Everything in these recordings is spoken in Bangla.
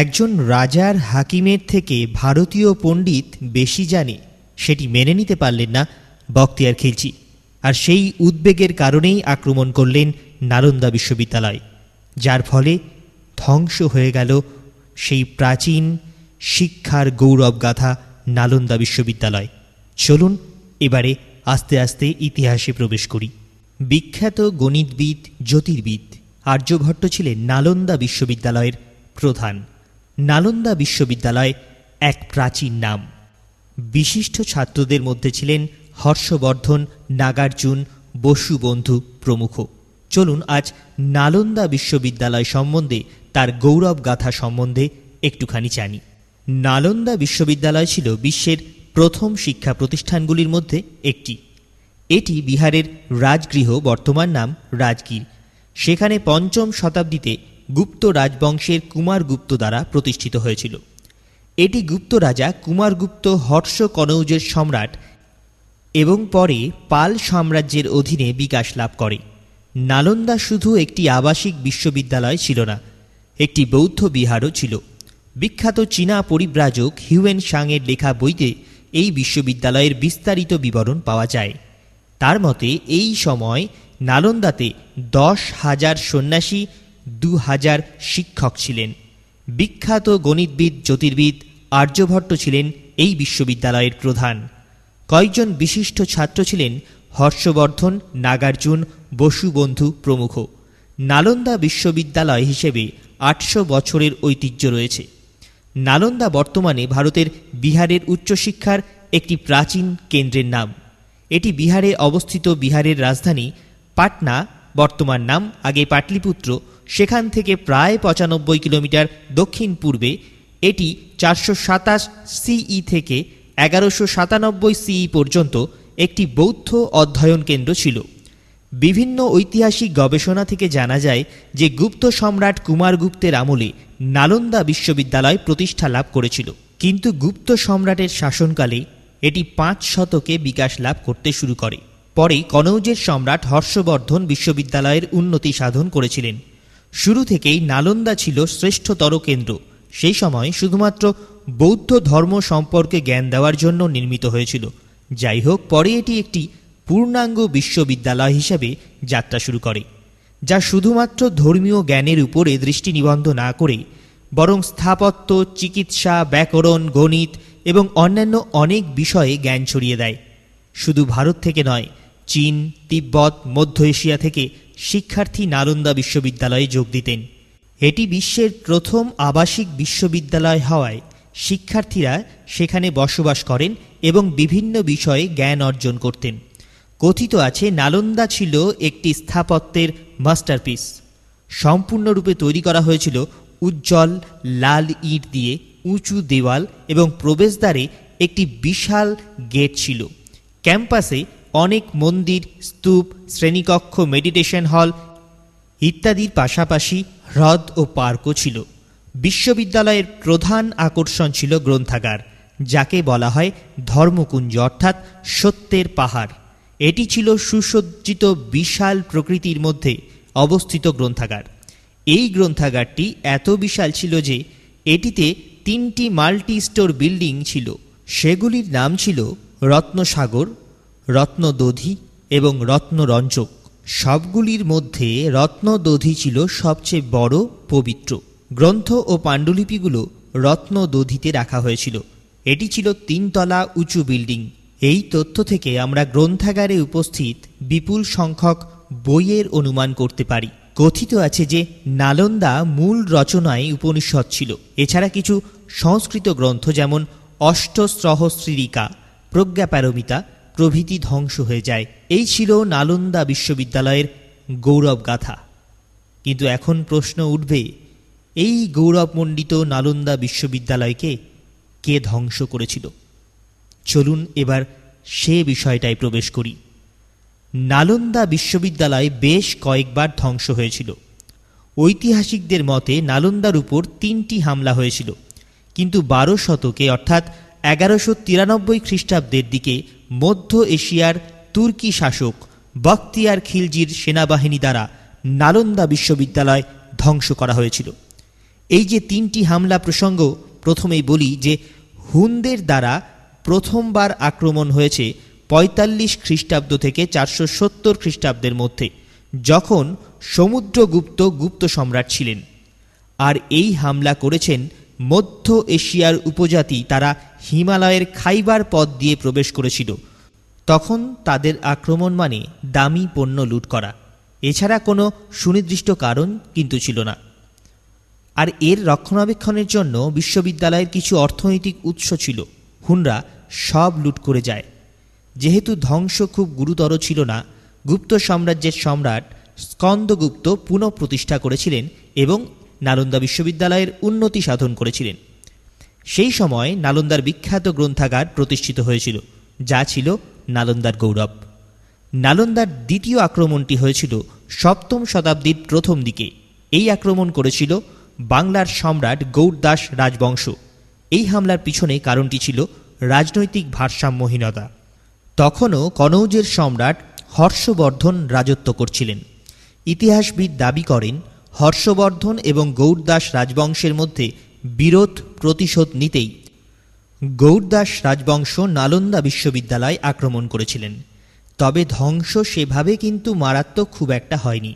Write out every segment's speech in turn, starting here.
একজন রাজার হাকিমের থেকে ভারতীয় পণ্ডিত বেশি জানে, সেটি মেনে নিতে পারলেন না বক্তিয়ার খিলজি, আর সেই উদ্বেগের কারণেই আক্রমণ করলেন নালন্দা বিশ্ববিদ্যালয়, যার ফলে ধ্বংস হয়ে গেল সেই প্রাচীন শিক্ষার গৌরবগাথা নালন্দা বিশ্ববিদ্যালয়। চলুন এবারে আস্তে আস্তে ইতিহাসে প্রবেশ করি। বিখ্যাত গণিতবিদ, জ্যোতির্বিদ, আর্যভট্ট ছিলেন নালন্দা বিশ্ববিদ্যালয়ের প্রধান। নালন্দা বিশ্ববিদ্যালয় এক প্রাচীন নাম। বিশিষ্ট ছাত্রদের মধ্যে ছিলেন হর্ষবর্ধন, নাগার্জুন, বসুবন্ধু প্রমুখ। চলুন আজ নালন্দা বিশ্ববিদ্যালয় সম্বন্ধে, তার গৌরব গাথা সম্বন্ধে একটুখানি জানি। নালন্দা বিশ্ববিদ্যালয় ছিল বিশ্বের প্রথম শিক্ষা প্রতিষ্ঠানগুলির মধ্যে একটি। এটি বিহারের রাজগৃহ, বর্তমান নাম রাজগীর। সেখানে পঞ্চম শতাব্দীতে গুপ্ত রাজবংশের কুমারগুপ্ত দ্বারা প্রতিষ্ঠিত হয়েছিল। এটি গুপ্ত রাজা কুমারগুপ্ত হর্ষ কনৌজের সম্রাট এবং পরে পাল সাম্রাজ্যের অধীনে বিকাশ লাভ করে। নালন্দা শুধু একটি আবাসিক বিশ্ববিদ্যালয় ছিল না, একটি বৌদ্ধ বিহারও ছিল। বিখ্যাত চীনা পরিব্রাজক হিউয়েন সাংয়ের লেখা বইতে এই বিশ্ববিদ্যালয়ের বিস্তারিত বিবরণ পাওয়া যায়। তার মতে, এই সময় নালন্দাতে দশ হাজার সন্ন্যাসী দু হাজার শিক্ষক ছিলেন। বিখ্যাত গণিতবিদ, জ্যোতির্বিদ আর্যভট্ট ছিলেন এই বিশ্ববিদ্যালয়ের প্রধান। কয়েকজন বিশিষ্ট ছাত্র ছিলেন হর্ষবর্ধন, নাগার্জুন, বসুবন্ধু প্রমুখ। নালন্দা বিশ্ববিদ্যালয় হিসেবে আটশো বছরের ঐতিহ্য রয়েছে। নালন্দা বর্তমানে ভারতের বিহারের উচ্চশিক্ষার একটি প্রাচীন কেন্দ্রের নাম। এটি বিহারে অবস্থিত বিহারের রাজধানী পাটনা, বর্তমান নাম আগে পাটলিপুত্র সেখান থেকে প্রায় পঁচানব্বই কিলোমিটার দক্ষিণ পূর্বে, এটি চারশো সাতাশ সিই থেকে এগারোশো সাতানব্বই সিই পর্যন্ত একটি বৌদ্ধ অধ্যয়ন কেন্দ্র ছিল। বিভিন্ন ঐতিহাসিক গবেষণা থেকে জানা যায় যে গুপ্ত সম্রাট কুমারগুপ্তের আমলে নালন্দা বিশ্ববিদ্যালয় প্রতিষ্ঠা লাভ করেছিল। কিন্তু গুপ্ত সম্রাটের শাসনকালে এটি পাঁচ শতকে বিকাশ লাভ করতে শুরু করে। পরে কনৌজের সম্রাট হর্ষবর্ধন বিশ্ববিদ্যালয়ের উন্নতি সাধন করেছিলেন। শুরু থেকেই নালন্দা ছিল শ্রেষ্ঠতর কেন্দ্র। সেই সময় শুধুমাত্র বৌদ্ধ ধর্ম সম্পর্কে জ্ঞান দেওয়ার জন্য নির্মিত হয়েছিল। যাই হোক, পরে এটি একটি পূর্ণাঙ্গ বিশ্ববিদ্যালয় হিসেবে যাত্রা শুরু করে, যা শুধুমাত্র ধর্মীয় জ্ঞানের উপরে দৃষ্টি নিবন্ধ না করে, বরং স্থাপত্য, চিকিৎসা, ব্যাকরণ, গণিত এবং অন্যান্য অনেক বিষয়ে জ্ঞান ছড়িয়ে দেয়। শুধু ভারত থেকে নয়, চীন, তিব্বত, মধ্য এশিয়া থেকে শিক্ষার্থী নালন্দা বিশ্ববিদ্যালয়ে যোগ দিতেন। এটি বিশ্বের প্রথম আবাসিক বিশ্ববিদ্যালয় হওয়ায় শিক্ষার্থীরা সেখানে বসবাস করেন এবং বিভিন্ন বিষয়ে জ্ঞান অর্জন করতেন। কথিত আছে, নালন্দা ছিল একটি স্থাপত্যের মাস্টারপিস। সম্পূর্ণরূপে তৈরি করা হয়েছিল উজ্জ্বল লাল ইট দিয়ে উঁচু দেওয়াল এবং প্রবেশদ্বারে একটি বিশাল গেট ছিল। ক্যাম্পাসে অনেক মন্দির, স্তূপ, শ্রেণীকক্ষ মেডিটেশন হল ইত্যাদির পাশাপাশি হ্রদ ও পার্কও ছিল। বিশ্ববিদ্যালয়ের প্রধান আকর্ষণ ছিল গ্রন্থাগার, যাকে বলা হয় ধর্মকুঞ্জ অর্থাৎ সত্যের পাহাড়। এটি ছিল সুসজ্জিত বিশাল প্রকৃতির মধ্যে অবস্থিত গ্রন্থাগার। এই গ্রন্থাগারটি এত বিশাল ছিল যে এটিতে তিনটি মাল্টি স্টোর বিল্ডিং ছিল। সেগুলির নাম ছিল রত্নসাগর রত্নদধি এবং রত্নরঞ্জক। সবগুলির মধ্যে রত্নদধি ছিল সবচেয়ে বড়, পবিত্র। গ্রন্থ ও পাণ্ডুলিপিগুলো রত্নদধিতে রাখা হয়েছিল। এটি ছিল তিনতলা উঁচু বিল্ডিং। এই তথ্য থেকে আমরা গ্রন্থাগারে উপস্থিত বিপুল সংখ্যক বইয়ের অনুমান করতে পারি। কথিত আছে যে নালন্দা মূল রচনায় উপনিষদ ছিল। এছাড়া কিছু সংস্কৃত গ্রন্থ যেমন অষ্টস্রহস্রিকা প্রজ্ঞাপারমিতা প্রভৃতি ধ্বংস হয়ে যায়। এই ছিল নালন্দা বিশ্ববিদ্যালয়ের গৌরব গাথা। কিন্তু এখন প্রশ্ন উঠবে, এই গৌরবমণ্ডিত নালন্দা বিশ্ববিদ্যালয়কে কে ধ্বংস করেছিল? চলুন এবার সে বিষয়টায় প্রবেশ করি। নালন্দা বিশ্ববিদ্যালয় বেশ কয়েকবার ধ্বংস হয়েছিল। ঐতিহাসিকদের মতে নালন্দার উপর তিনটি হামলা হয়েছিল। কিন্তু বারো শতকে, অর্থাৎ এগারোশো তিরানব্বই খ্রিস্টাব্দের দিকে মধ্য এশিয়ার তুর্কি শাসক বখতিয়ার খিলজির সেনাবাহিনী দ্বারা নালন্দা বিশ্ববিদ্যালয় ধ্বংস করা হয়েছিল। এই যে তিনটি হামলা প্রসঙ্গ প্রথমেই বলি যে হুনদের দ্বারা প্রথমবার আক্রমণ হয়েছে পঁয়তাল্লিশ খ্রিস্টাব্দ থেকে চারশো সত্তর খ্রিস্টাব্দের মধ্যে, যখন সমুদ্রগুপ্ত গুপ্ত সম্রাট ছিলেন। আর এই হামলা করেছেন মধ্য এশিয়ার উপজাতি তারা হিমালয়ের খাইবার পথ দিয়ে প্রবেশ করেছিল। তখন তাদের আক্রমণ মানে দামি পণ্য লুট করা। এছাড়া কোনো সুনির্দিষ্ট কারণ কিন্তু ছিল না। আর এর রক্ষণাবেক্ষণের জন্য বিশ্ববিদ্যালয়ের কিছু অর্থনৈতিক উৎস ছিল। হুনরা সব লুট করে যায়। যেহেতু ধ্বংস খুব গুরুতর ছিল না, গুপ্ত সাম্রাজ্যের সম্রাট স্কন্দগুপ্ত পুনঃপ্রতিষ্ঠা করেছিলেন এবং নালন্দা বিশ্ববিদ্যালয়ের উন্নতি সাধন করেছিলেন। সেই সময় নালন্দার বিখ্যাত গ্রন্থাগার প্রতিষ্ঠিত হয়েছিল, যা ছিল নালন্দার গৌরব। নালন্দার দ্বিতীয় আক্রমণটি হয়েছিল সপ্তম শতাব্দীর প্রথম দিকে। এই আক্রমণ করেছিল বাংলার সম্রাট গৌরদাস রাজবংশ। এই হামলার পিছনে কারণটি ছিল রাজনৈতিক ভারসাম্যহীনতা। তখনও কনৌজের সম্রাট হর্ষবর্ধন রাজত্ব করছিলেন। ইতিহাসবিদ দাবি করেন হর্ষবর্ধন এবং গৌরদাস রাজবংশের মধ্যে বিরোধ প্রতিশোধ নিতেই গৌরদাস রাজবংশ নালন্দা বিশ্ববিদ্যালয় আক্রমণ করেছিলেন। তবে ধ্বংস সেভাবে কিন্তু মারাত্মক খুব একটা হয়নি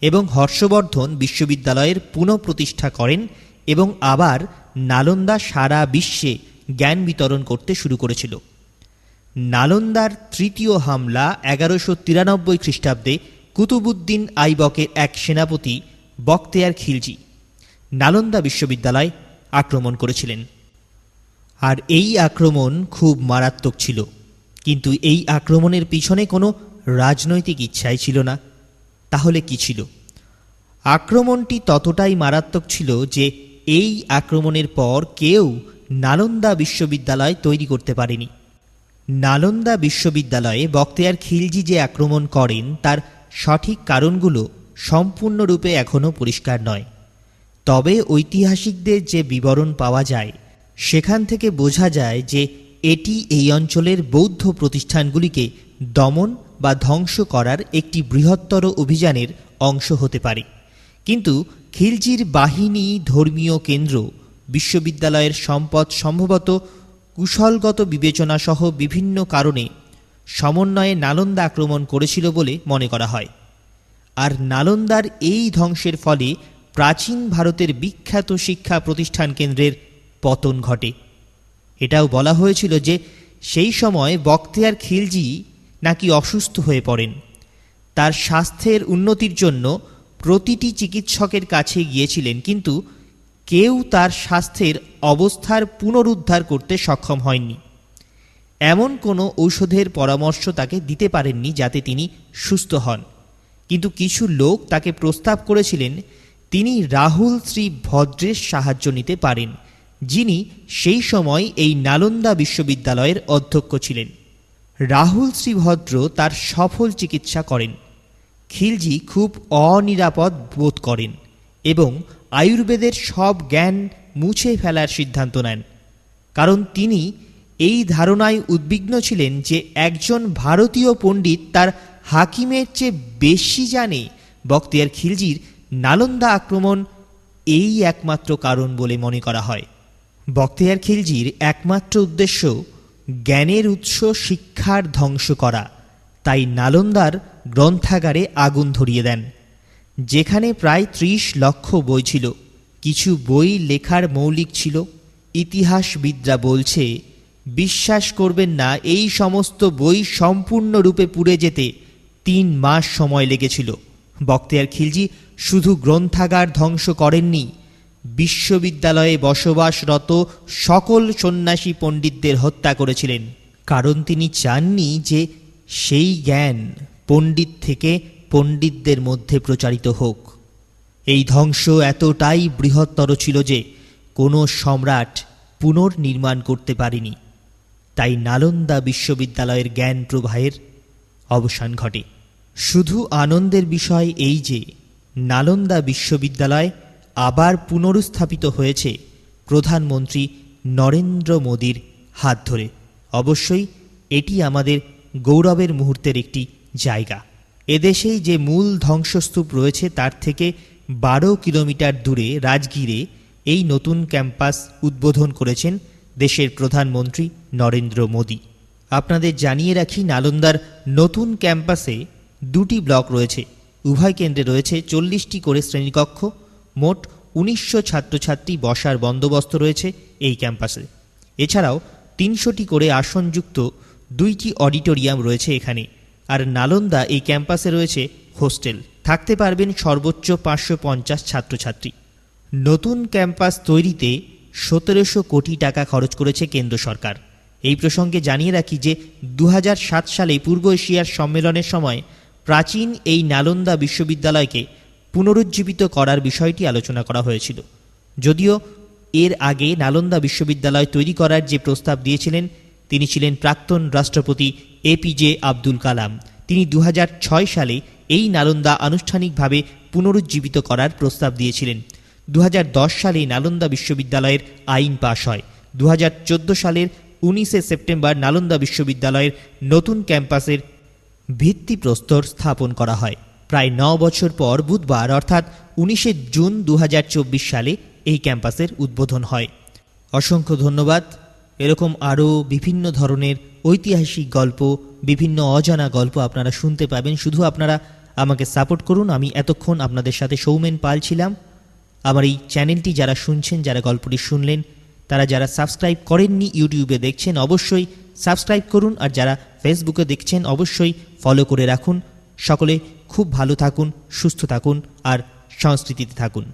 এবং হর্ষবর্ধন বিশ্ববিদ্যালয়ের পুনঃপ্রতিষ্ঠা করেন এবং আবার নালন্দা সারা বিশ্বে জ্ঞান বিতরণ করতে শুরু করেছিল। নালন্দার তৃতীয় হামলা এগারোশো তিরানব্বই খ্রিস্টাব্দে কুতুবুদ্দিন আইবকের এক সেনাপতি বক্তেয়ার খিলজি নালন্দা বিশ্ববিদ্যালয় আক্রমণ করেছিলেন। আর এই আক্রমণ খুব মারাত্মক ছিল, কিন্তু এই আক্রমণের পিছনে কোনো রাজনৈতিক ইচ্ছাই ছিল না। তাহলে কি ছিল? আক্রমণটি ততটাই মারাত্মক ছিল যে এই আক্রমণের পর কেউ নালন্দা বিশ্ববিদ্যালয় তৈরি করতে পারেনি। নালন্দা বিশ্ববিদ্যালয়ে বক্তেয়ার খিলজি যে আক্রমণ করেন, তার সঠিক কারণগুলো সম্পূর্ণরূপে এখনও পরিষ্কার নয়। তবে ঐতিহাসিকদের যে বিবরণ পাওয়া যায়, সেখান থেকে বোঝা যায় যে এটি এই অঞ্চলের বৌদ্ধ প্রতিষ্ঠানগুলিকে দমন বা ধ্বংস করার একটি বৃহত্তর অভিযানের অংশ হতে পারে। কিন্তু খিলজির বাহিনী ধর্মীয় কেন্দ্র, বিশ্ববিদ্যালয়ের সম্পদ সম্ভবত কুশলগত বিবেচনা সহ বিভিন্ন কারণে সমন্বয়ে নালন্দা আক্রমণ করেছিল বলে মনে করা হয়। আর নালন্দার এই ধ্বংসের ফলে প্রাচীন ভারতের বিখ্যাত শিক্ষা প্রতিষ্ঠান কেন্দ্রের পতন ঘটে। এটাও বলা হয়েছিল যে সেই সময় বক্তিয়ার খিলজি নাকি অসুস্থ হয়ে পড়েন। তার স্বাস্থ্যের উন্নতির জন্য প্রতিটি চিকিৎসকের কাছে গিয়েছিলেন, কিন্তু কেউ তার স্বাস্থ্যের অবস্থার পুনরুদ্ধার করতে সক্ষম হয়নি। এমন কোনো ঔষধের পরামর্শ তাকে দিতে পারেননি যাতে তিনি সুস্থ হন। কিন্তু কিছু লোক তাকে প্রস্তাব করেছিলেন, তিনি রাহুল শ্রী ভদ্রের সাহায্য নিতে পারেন, যিনি সেই সময় এই নালন্দা বিশ্ববিদ্যালয়ের অধ্যক্ষ ছিলেন। রাহুল শ্রীভদ্র তার সফল চিকিৎসা করেন। খিলজি খুব অনিরাপদ বোধ করেন এবং আয়ুর্বেদের সব জ্ঞান মুছে ফেলার সিদ্ধান্ত নেন। কারণ তিনি এই ধারণায় উদ্বিগ্ন ছিলেন যে একজন ভারতীয় পণ্ডিত তার হাকিমের চেয়ে বেশি জানে বক্তিয়ার খিলজির নালন্দা আক্রমণ এই একমাত্র কারণ বলে মনে করা হয়। বক্তিয়ার খিলজির একমাত্র উদ্দেশ্য জ্ঞানের উৎস শিক্ষার ধ্বংস করা, তাই নালন্দার গ্রন্থাগারে আগুন ধরিয়ে দেন, যেখানে প্রায় ত্রিশ লক্ষ বই ছিল, কিছু বই লেখার মৌলিক ছিল, ইতিহাসবিদরা বলছে বিশ্বাস করবেন না, এই সমস্ত বই সম্পূর্ণরূপে পুড়ে যেতে তিন মাস সময় লেগেছিল। বক্তিয়ার খিলজি শুধু গ্রন্থাগার ধ্বংস করেননি, বিশ্ববিদ্যালয়ে বসবাসরত সকল সন্ন্যাসী পণ্ডিতদের হত্যা করেছিলেন। কারণ তিনি চাননি যে সেই জ্ঞান পণ্ডিত থেকে পণ্ডিতদের মধ্যে প্রচারিত হোক। এই ধ্বংস এতটাই বৃহত্তর ছিল যে কোনো সম্রাট পুনর্নির্মাণ করতে পারেনি। তাই নালন্দা বিশ্ববিদ্যালয়ের জ্ঞান প্রবাহের অবসান ঘটে। শুধু আনন্দের বিষয় এই যে, নালন্দা বিশ্ববিদ্যালয় আবার পুনরুস্থাপিত হয়েছে প্রধানমন্ত্রী নরেন্দ্র মোদীর হাত ধরে। অবশ্যই এটি আমাদের গৌরবের মুহূর্তের একটি জায়গা। এদেশেই যে মূল ধ্বংসস্তূপ রয়েছে তার থেকে বারো কিলোমিটার দূরে রাজগীরে এই নতুন ক্যাম্পাস উদ্বোধন করেছেন দেশের প্রধানমন্ত্রী নরেন্দ্র মোদী। আপনাদের জানিয়ে রাখি, নালন্দার নতুন ক্যাম্পাসে দুটি ব্লক রয়েছে। উভয় কেন্দ্রে রয়েছে চল্লিশটি করে শ্রেণীকক্ষ, মোট উনিশশো ছাত্রছাত্রী বসার বন্দোবস্ত রয়েছে এই ক্যাম্পাসে। এছাড়াও তিনশোটি করে আসনযুক্ত দুইটি অডিটোরিয়াম রয়েছে এখানে। আর নালন্দা এই ক্যাম্পাসে রয়েছে হোস্টেল। থাকতে পারবেন সর্বোচ্চ পাঁচশো পঞ্চাশ ছাত্রছাত্রী। নতুন ক্যাম্পাস তৈরিতে সতেরোশো কোটি টাকা খরচ করেছে কেন্দ্র সরকার। এই প্রসঙ্গে জানিয়ে রাখি যে দু হাজার সাত সালে পূর্ব এশিয়ার সম্মেলনের সময় প্রাচীন এই নালন্দা বিশ্ববিদ্যালয়কে পুনরুজ্জীবিত করার বিষয়টি আলোচনা করা হয়েছিল। যদিও এর আগে নালন্দা বিশ্ববিদ্যালয় তৈরি করার যে প্রস্তাব দিয়েছিলেন, তিনি ছিলেন প্রাক্তন রাষ্ট্রপতি এপিজে আব্দুল কালাম। তিনি দু হাজার ছয় সালে এই নালন্দা আনুষ্ঠানিকভাবে পুনরুজ্জীবিত করার প্রস্তাব দিয়েছিলেন। দু সালে নালন্দা বিশ্ববিদ্যালয়ের আইন পাশ হয়। দু হাজার চোদ্দ সালের উনিশে সেপ্টেম্বর নালন্দা বিশ্ববিদ্যালয়ের নতুন ক্যাম্পাসের ভিত্তিপ্রস্তর স্থাপন করা হয়। প্রায় ন বছর পর বুধবার, অর্থাৎ উনিশে জুন দু হাজার চব্বিশ সালে এই ক্যাম্পাসের উদ্বোধন হয়। অসংখ্য ধন্যবাদ। এরকম আরও বিভিন্ন ধরনের ঐতিহাসিক গল্প, বিভিন্ন অজানা গল্প আপনারা শুনতে পাবেন। শুধু আপনারা আমাকে সাপোর্ট করুন। আমি এতক্ষণ আপনাদের সাথে সৌমেন পাল ছিলাম। আমার এই চ্যানেলটি যারা শুনছেন, যারা গল্পটি শুনলেন, তারা যারা সাবস্ক্রাইব করেননি ইউটিউবে দেখছেন, অবশ্যই সাবস্ক্রাইব করুন আর যারা ফেসবুকে দেখছেন, অবশ্যই ফলো করে রাখুন। সকলে খুব ভালো থাকুন, সুস্থ থাকুন আর সংস্কৃতিতে থাকুন।